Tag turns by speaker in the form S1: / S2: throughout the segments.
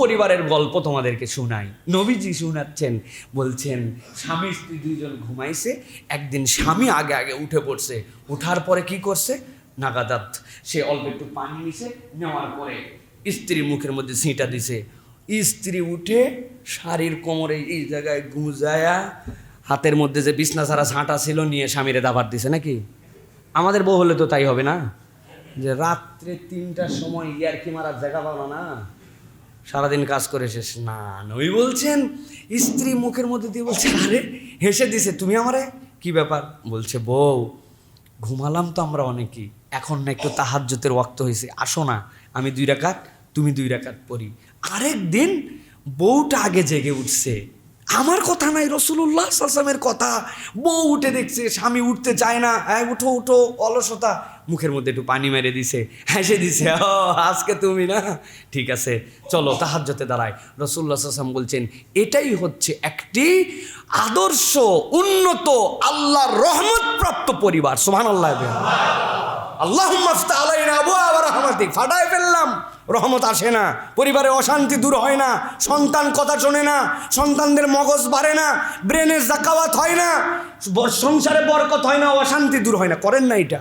S1: পরিবারের গল্প তোমাদেরকে শোনাই। নবীজি শোনাচ্ছেন, বলছেন, স্বামী স্ত্রী দুইজন ঘুমাইছে, একদিন স্বামী আগে আগে উঠে পড়ছে। উঠার পরে কি করছে? নাগাদাত, সে অল্প একটু পানি নিছে, নেওয়ার পরে স্ত্রীর মুখের মধ্যে ছিঁটা দিছে। স্ত্রী উঠে শাড়ির কোমরে এই জায়গায় গুঁজায়া হাতের মধ্যে যে বিছনা ছাড়া ঝাঁটা ছিল, নিয়ে স্বামীরে দাবার দিছে নাকি? আমাদের বউ হলে তো তাই হবে না? যে রাত্রে তিনটার সময় ইয়ার কি মারার জায়গা পাবো না। সারাদিন কাজ করে শেষ। না নই বলছেন, স্ত্রী মুখের মধ্যে দিয়ে বলছে, আরে, হেসে দিছে, তুমি আমারে? কি ব্যাপার? বলছে, বউ, ঘুমালাম তো আমরা অনেকেই। এখন না একটু তাহাজ্যতের ওয়াক্ত হয়েছে আসো না, আমি দুই রাকাত, তুমি দুই রাকাত পড়ি। আরেক দিন বউটা আগে জেগে উঠছে। আমার কথা নাই রসুল্লাহ সাল্লামের কথা। বউ উঠে দেখছে, স্বামী উঠতে চায় না। হ্যাঁ উঠো উঠো, অলসতা। মুখের মধ্যে একটু পানি মেরে দিছে, হেসে দিছে, ও, আজকে তুমি না? ঠিক আছে, চলো তাহাজ্যতে দাঁড়ায় রসুল্লাহ সাল্লাম বলছেন, এটাই হচ্ছে একটি আদর্শ, উন্নত, আল্লাহর রহমত প্রাপ্ত পরিবার সোহান আল্লাহ আল্লাহ আবু আবার রহমাতিক ফাটায় ফেললাম। রহমত আসে না। পরিবারে অশান্তি দূর হয় না। সন্তান কথা শোনে না। সন্তানদের মগজ বাড়ে না। ব্রেনের জাকাওয়াত হয় না। সংসারে বরকত হয় না, অশান্তি দূর হয় না। করেন না এটা।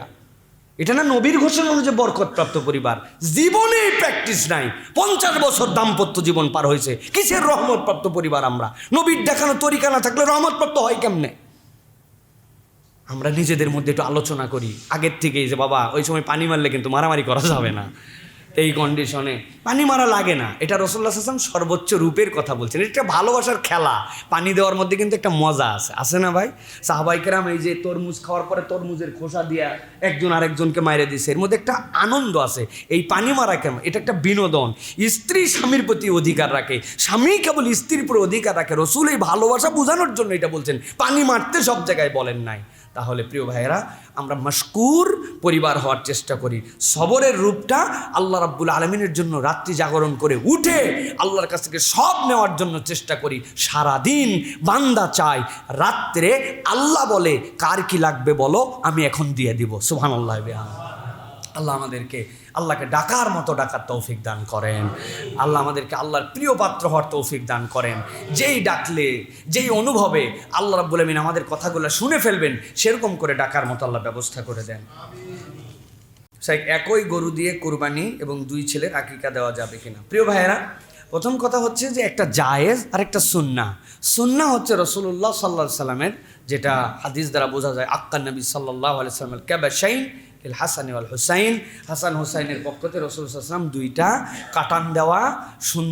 S1: এটা না নবীর ঘোষণা অনুযায়ী বরকতপ্রাপ্ত পরিবার। জীবনে প্র্যাকটিস নাই। পঞ্চাশ বছর দাম্পত্য জীবন পার হয়েছে। কিসের রহমতপ্রাপ্ত পরিবার আমরা? নবীর দেখানো তরিকা না থাকলে রহমতপ্রাপ্ত হয় কেমনে? আমরা নিজেদের মধ্যে একটু আলোচনা করি। আগের থেকেই যে, বাবা, ওই সময় পানি মারলে কিন্তু মারামারি করা যাবে না। এই কন্ডিশনে পানি মারা লাগে না। এটা রসল্লা হাসান সর্বোচ্চ রূপের কথা বলছেন। এটা ভালোবাসার খেলা। পানি দেওয়ার মধ্যে কিন্তু একটা মজা আছে। আছে না ভাই? সাহবাইকেরাম এই যে তরমুজ খাওয়ার পরে তরমুজের খোসা দিয়া একজন আরেকজনকে মাইরে দিছে। এর মধ্যে একটা আনন্দ আছে। এই পানি মারা কেমন এটা একটা বিনোদন। স্ত্রী স্বামীর প্রতি অধিকার রাখে। স্বামী কেবল স্ত্রীর উপর অধিকার রাখে। রসুল এই ভালোবাসা বোঝানোর জন্য এটা বলছেন। পানি মারতে সব জায়গায় বলেন নাই। তাহলে প্রিয় ভাইয়েরা, আমরা মশকুর পরিবার হওয়ার চেষ্টা করি। সবরের রূপটা আল্লাহ রাব্বুল আলমিনের জন্য রাত্রি জাগরণ করে উঠে আল্লাহর কাছ থেকে সব নেওয়ার জন্য চেষ্টা করি। সারা দিন বান্দা চাই। রাত্রে আল্লাহ বলে, কার কি লাগবে বলো? আমি এখন দিয়ে দিব। সুহান আল্লাহ আল্লাহ আমাদেরকে, আল্লাহকে ডাকার মতো ডাকার তৌফিক দান করেন। আল্লাহ আমাদেরকে আল্লাহর প্রিয় পাত্র হওয়ার তৌফিক দান করেন। যেই ডাকলে, যেই অনুভবে আল্লাহ রাব্বুল আমিন আমাদের কথাগুলো শুনে ফেলবেন, সেরকম করে ডাকার মতো আল্লাহ ব্যবস্থা করে দেন। সেই একই গরু দিয়ে কোরবানি এবং দুই ছেলের আকিকা দেওয়া যাবে কিনা। প্রিয় ভাইয়েরা, প্রথম কথা হচ্ছে যে একটা জায়েজ আর একটা সুন্না। সুন্না হচ্ছে রসুল্লাহ সাল্লাহ সাল্লামের, যেটা হাদিস দ্বারা বোঝা যায় আক্কার নবী সাল্লাহ আলি সাল্লামের ক্যাবাসাইন এল হাসান হুসাইন। হাসান হুসাইনের পক্ষতে রসুল সাল্লাম দুইটা কাটান দেওয়া